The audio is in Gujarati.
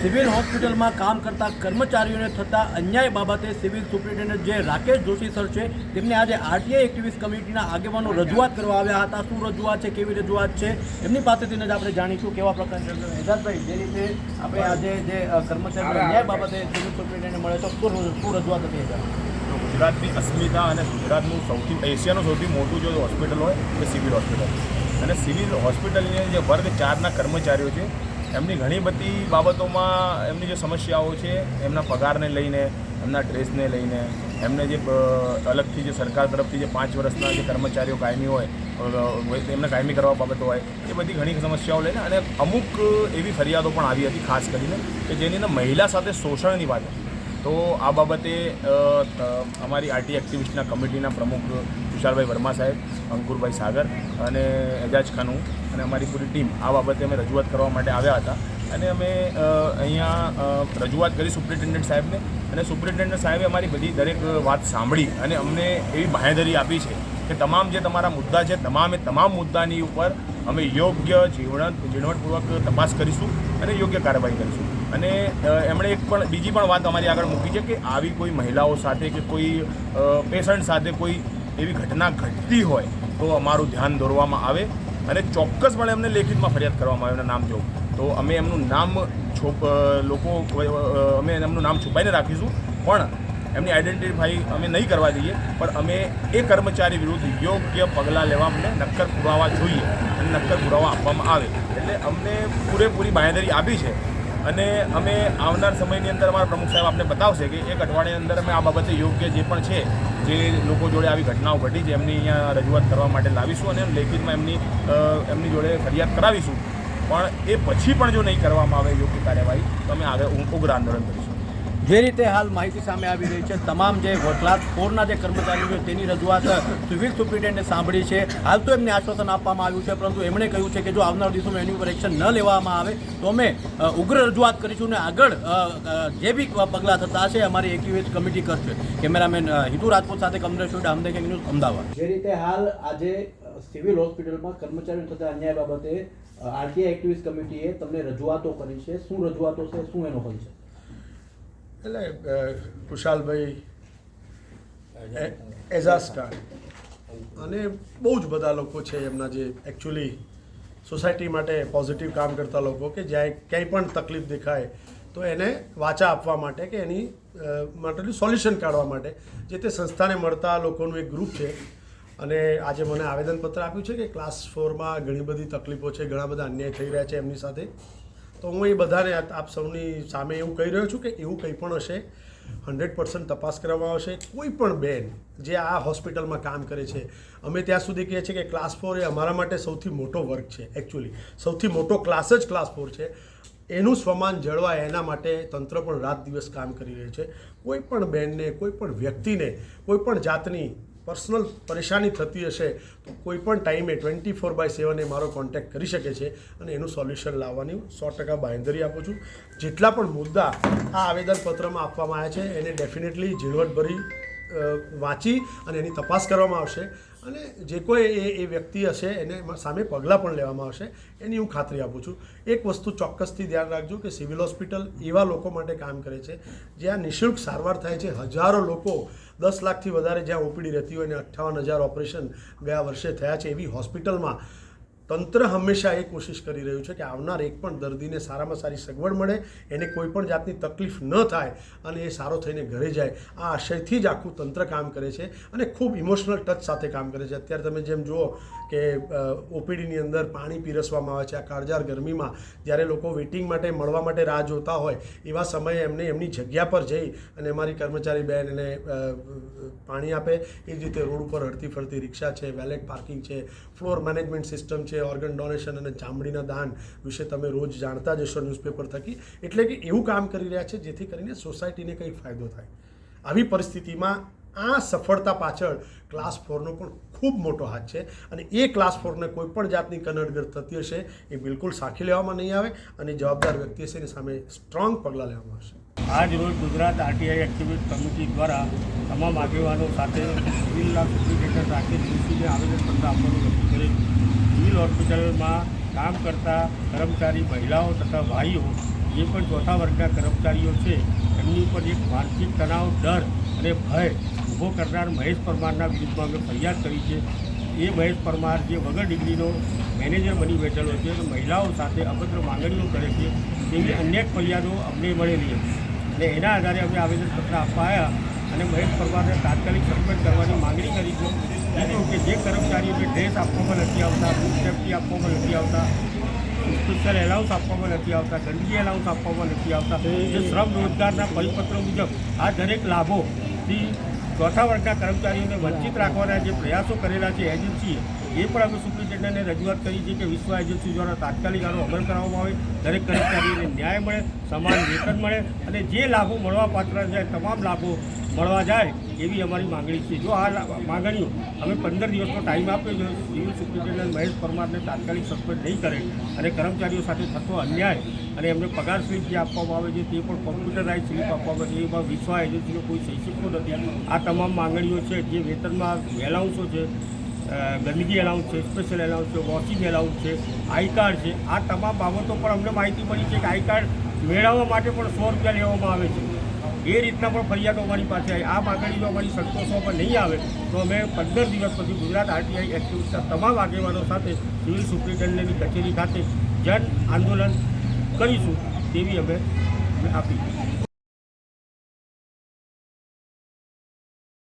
સિવિલ હોસ્પિટલમાં કામ કરતા કર્મચારીઓને થતા અન્યાય બાબતે સિવિલ સુપ્રિન્ટેન્ડન્ટ જે રાકેશ જોશી સર છે, તેમને આજે આરટીઆઈ એક્ટિવિસ્ટ કમિટીના આગેવાનો રજૂઆત કરવા આવ્યા હતા. શું રજૂઆત છે, કેવી રજૂઆત છે, એમની પાસેથી જ આપણે જાણીશું કેવા પ્રકારની એજાજભાઈ જે રીતે આપણે આજે જે કર્મચારીઓ અન્યાય બાબતે સિવિલ સુપ્રિન્ટેન્ડન્ટ મળે તો શું શું રજૂઆત હતી ગુજરાતની અસ્મિતા અને ગુજરાતનું સૌથી, એશિયાનું સૌથી મોટું જો હોસ્પિટલ હોય, એ સિવિલ હોસ્પિટલ. અને સિવિલ હોસ્પિટલની જે વર્ગ ચારના કર્મચારીઓ છે એમની ઘણી બધી બાબતોમાં એમની જે સમસ્યાઓ છે, એમના પગારને લઈને, એમના ડ્રેસને લઈને, એમને જે અલગથી જે સરકાર તરફથી જે પાંચ વર્ષના જે કર્મચારીઓ કાયમી હોય એમને કાયમી કરવા બાબતો હોય, એ બધી ઘણી સમસ્યાઓ લઈને અને અમુક એવી ફરિયાદો પણ આવી હતી, ખાસ કરીને કે જેની અંદર મહિલા સાથે શોષણની વાત. હતી તો આ બાબતે અમારી આરટી એક્ટિવિસ્ટના કમિટીના પ્રમુખ તુષારભાઈ વર્મા સાહેબ, અંકુરભાઈ સાગર અને એજાજ ખાનું અને અમારી પૂરી ટીમ આ બાબતે અમે રજૂઆત કરવા માટે આવ્યા હતા. અને અમે અહીંયા રજૂઆત કરી સુપ્રિન્ટેન્ડન્ટ સાહેબને. અને સુપ્રિન્ટેન્ડન્ટ સાહેબે અમારી બધી દરેક વાત સાંભળી અને અમને એવી બાંહેધરી આપી છે કે તમામ જે તમારા મુદ્દા છે, તમામે તમામ મુદ્દાની ઉપર અમે યોગ્ય જીવણ ઝીણવટપૂર્વક તપાસ કરીશું અને યોગ્ય કાર્યવાહી કરીશું. અને એમણે એક પણ, બીજી પણ વાત અમારી આગળ મૂકી છે કે આવી કોઈ મહિલાઓ સાથે કે કોઈ પેશન્ટ સાથે કોઈ એવી ઘટના ઘટતી હોય તો અમારું ધ્યાન દોરવામાં આવે અને ચોક્કસપણે એમને લેખિતમાં ફરિયાદ કરવામાં આવે, એમના નામ જોવું. તો અમે એમનું નામ છોપ લોકો અમે એમનું નામ છુપાઈને રાખીશું. પણ એમની આઈડેન્ટિફાઈ અમે નહીં કરવા દઈએ પણ અમે એ કર્મચારી વિરુદ્ધ યોગ્ય પગલાં લેવા અમને નક્કર પુરાવા જોઈએ અને નક્કર પુરાવા આપવામાં આવે. એટલે અમને પૂરેપૂરી બાંયધરી આપી છે અને અમે આવનાર સમયની અંદર અમારા પ્રમુખ સાહેબ આપને બતાવશે કે એક અઠવાડિયાની અંદર અમે આ બાબતે યોગ્ય જે પણ છે, જે લોકો જોડે આવી ઘટનાઓ ઘટી છે, એમની અહીંયા રજૂઆત કરવા માટે લાવીશું અને લેખિતમાં એમની એમની જોડે ફરિયાદ કરાવીશું. પણ એ પછી પણ જો નહીં કરવામાં આવે, યોગ્ય કાર્યવાહી, તો અમે આગળ ઉગ્ર આંદોલન કરીશું. જે રીતે હાલ માહિતી સામે આવી રહી છે, તમામ જે ક્લાસ ફોરના જે કર્મચારીઓ છે, તેની રજૂઆત સિવિલ સુપ્રિન્ટેન્ડે સાંભળી છે. હાલ તો એમને આશ્વાસન આપવામાં આવ્યું છે, પરંતુ એમણે કહ્યું છે કે જો આવનાર દિવસોમાં એની ઉપર એક્શન ન લેવામાં આવે, તો અમે ઉગ્ર રજૂઆત કરીશું ને આગળ જે બી પગલાં થતા હશે, અમારી એક્ટિવિસ્ટ કમિટી કરશે. કેમેરામેન હિતુ રાજપૂત સાથે કમરેશ સોડા અમદાવાદ ન્યૂઝ અમદાવાદ. જે રીતે હાલ આજે સિવિલ હોસ્પિટલમાં કર્મચારીઓ થતા અન્યાય બાબતે આરટીઆઈ એક્ટિવિસ્ટ કમિટીએ તમને રજૂઆતો કરી છે. શું રજૂઆતો છે? શું એનો હલ છે? એટલે કુશાલભાઈ એઝાસ્ટાર અને બહુ જ બધા લોકો છે એમના જે એકચ્યુઅલી સોસાયટી માટે પોઝિટિવ કામ કરતા લોકો કે જ્યાં ક્યાંય પણ તકલીફ દેખાય, તો એને વાચા આપવા માટે કે એની માટેનું સોલ્યુશન કાઢવા માટે જે તે સંસ્થાને મળતા લોકોનું એક ગ્રુપ છે. અને આજે મને આવેદનપત્ર આપ્યું છે કે ક્લાસ ફોરમાં ઘણી બધી તકલીફો છે, ઘણા બધા અન્યાય થઈ રહ્યા છે એમની સાથે. તો હું એ બધાને આપ સૌની સામે એવું કહી રહ્યો છું કે એવું કંઈ પણ હશે, હંડ્રેડ પર્સન્ટ તપાસ કરવામાં આવશે. કોઈ પણ બેન જે આ હોસ્પિટલમાં કામ કરે છે, અમે ત્યાં સુધી કહીએ છીએ કે ક્લાસ ફોર એ અમારા માટે સૌથી મોટો વર્ગ છે એકચ્યુઅલી સૌથી મોટો ક્લાસ જ ક્લાસ ફોર છે. એનું સ્વમાન જળવાય એના માટે તંત્ર પણ રાત દિવસ કામ કરી રહ્યું છે. કોઈ પણ બેનને, કોઈ પણ વ્યક્તિને, કોઈ પણ જાતની પર્સનલ પરેશાની થતી હશે, તો કોઈ પણ ટાઈમે ટ્વેન્ટી ફોર બાય સેવન એ મારો કોન્ટેક્ટ કરી શકે છે અને એનું સોલ્યુશન લાવવાની સો ટકા બાંયધરી આપું છું. જેટલા પણ મુદ્દા આ આવેદનપત્રમાં આપવામાં આવ્યા છે, એને ડેફિનેટલી ઝીણવટભરી વાંચી અને એની તપાસ કરવામાં આવશે. અને જે કોઈ એ એ વ્યક્તિ હશે, એને સામે પગલાં પણ લેવામાં આવશે, એની હું ખાતરી આપું છું. એક વસ્તુ ચોક્કસથી ધ્યાન રાખજો કે સિવિલ હોસ્પિટલ એવા લોકો માટે કામ કરે છે, જ્યાં નિઃશુલ્ક સારવાર થાય છે. હજારો લોકો દસ લાખથી વધારે જ્યાં ઓપીડી રહેતી હોય અને અઠ્ઠાવન હજાર ઓપરેશન ગયા વર્ષે થયા છે એવી હોસ્પિટલમાં તંત્ર હંમેશા એ કોશિશ કરી રહ્યું છે કે આવનાર એક પણ દર્દીને સારામાં સારી સગવડ મળે, એને કોઈ પણ જાતની તકલીફ ન થાય અને એ સારો થઈને ઘરે જાય. આ આશયથી જ આખું તંત્ર કામ કરે છે અને ખૂબ ઇમોશનલ ટચ સાથે કામ કરે છે. અત્યારે તમે જેમ જુઓ કે ઓપીડીની અંદર પાણી પીરસવામાં આવે છે, આ કાળજાર ગરમીમાં જ્યારે લોકો વેઇટિંગ માટે મળવા માટે રાહ જોતા હોય, એવા સમયે એમને એમની જગ્યા પર જઈ અને અમારી કર્મચારી બેન એને પાણી આપે. એ જ રીતે રોડ ઉપર હડતી ફરતી રિક્ષા છે, વેલેટ પાર્કિંગ છે, ફ્લોર મેનેજમેન્ટ સિસ્ટમ છે ઓર્ગન ડોનેશન અને ચામડીના દાન વિશે તમે રોજ જાણતા જ હશો ન્યૂઝપેપર થકી. એટલે કે એવું કામ કરી રહ્યા છે જેથી કરીને સોસાયટીને કંઈક ફાયદો થાય. આવી પરિસ્થિતિમાં આ સફળતા પાછળ ક્લાસ ફોરનો પણ ખૂબ મોટો હાથ છે અને એ ક્લાસ ફોરને કોઈ પણ જાતની કનડગર થતી હશે એ બિલકુલ સાખી લેવામાં નહીં આવે અને જવાબદાર વ્યક્તિ હશે એની સામે સ્ટ્રોંગ પગલાં લેવામાં આવશે. આજ રોજ ગુજરાત આરટીઆઈ એક્ટિવિસ્ટ કમિટી દ્વારા તમામ આગેવાનો સાથે સુપ્રિન્ટેન્ડન્ટ રાકેશ આવેદનપત્ર આપવાનું નક્કી કરેલ. હોસ્પિટલમાં કામ કરતા કર્મચારી મહિલાઓ તથા ભાઈઓ જે પણ ચોથા વર્ગના કર્મચારીઓ છે, એમની ઉપર એક માનસિક તણાવ, ડર અને ભય ઊભો કરનાર મહેશ પરમારના વિરુદ્ધમાં અમે ફરિયાદ કરી છે. એ મહેશ પરમાર જે વગર ડિગ્રીનો મેનેજર બની બેઠેલો છે અને મહિલાઓ સાથે અભદ્ર માંગણીઓ કરે છે, તેવી અનેક ફરિયાદો અમને મળેલી હતી. અને એના આધારે અમે આવેદનપત્ર આપવા અને મહેશ પરમારને તાત્કાલિક સસ્પેન્ડ કરવાની માંગણી કરી છે. કીધું કે જે કર્મચારીઓને ડ્રેસ આપવામાં નથી આવતા બુક સેફ્ટી આપવામાં નથી આવતા સ્પેશિયલ એલાઉન્સ આપવામાં નથી આવતા ગંદકી એલાઉન્સ આપવામાં નથી આવતા. જે શ્રમ રોજગારના પરિપત્રો મુજબ આ દરેક લાભોથી ચોથા વર્ગના કર્મચારીઓને વંચિત રાખવાના જે પ્રયાસો કરેલા છે એજન્સીએ એ પણ અમે સુપ્રિન્ટેન્ડન્ટને રજૂઆત કરી છે કે વિશ્વ એજન્સી દ્વારા તાત્કાલિક આનો અમલ કરવામાં આવે. દરેક કર્મચારીઓને ન્યાય મળે સમાન વેતન મળે અને જે લાભો મળવાપાત્ર છે તમામ લાભો મળવા જાય એવી અમારી માંગણી છે. જો આ માગણીઓ અમે પંદર દિવસનો ટાઈમ આપ્યો છે, સિવિલ સુપ્રિન્ટેન્ડન્ટ મહેશ પરમારને તાત્કાલિક સસ્પેન્ડ નહીં કરે અને કર્મચારીઓ સાથે થતો અન્યાય અને એમને પગાર સ્લીપ જે આપવામાં આવે છે, તે પણ કોમ્પ્યુટરાઇઝ સ્લીપ આપવામાં આવે છે. એમાં વિશ્વ એજન્સીનો કોઈ સહી નથી. આ તમામ માંગણીઓ છે, જે વેતનમાં એલાઉન્સો છે ગંદકી એલાઉન્સ છે સ્પેશિયલ એલાઉન્સ છે વોશિંગ એલાઉન્સ છે આઈ કાર્ડ છે. આ તમામ બાબતો પણ અમને માહિતી મળી છે કે આઈ કાર્ડ મેળવવા માટે પણ સો રૂપિયા લેવામાં આવે છે. એ રીતના પણ ફરિયાદો અમારી પાસે આવી. આ માગણીઓ અમારી સંતોષો પર નહીં આવે, તો અમે પંદર દિવસ પછી ગુજરાત આરટીઆઈ એક્ટિવિટીના તમામ આગેવાનો સાથે સિવિલ સુપ્રિન્ટેન્ડન્ટની કચેરી ખાતે જન આંદોલન કરીશું તેવી અમે આપી.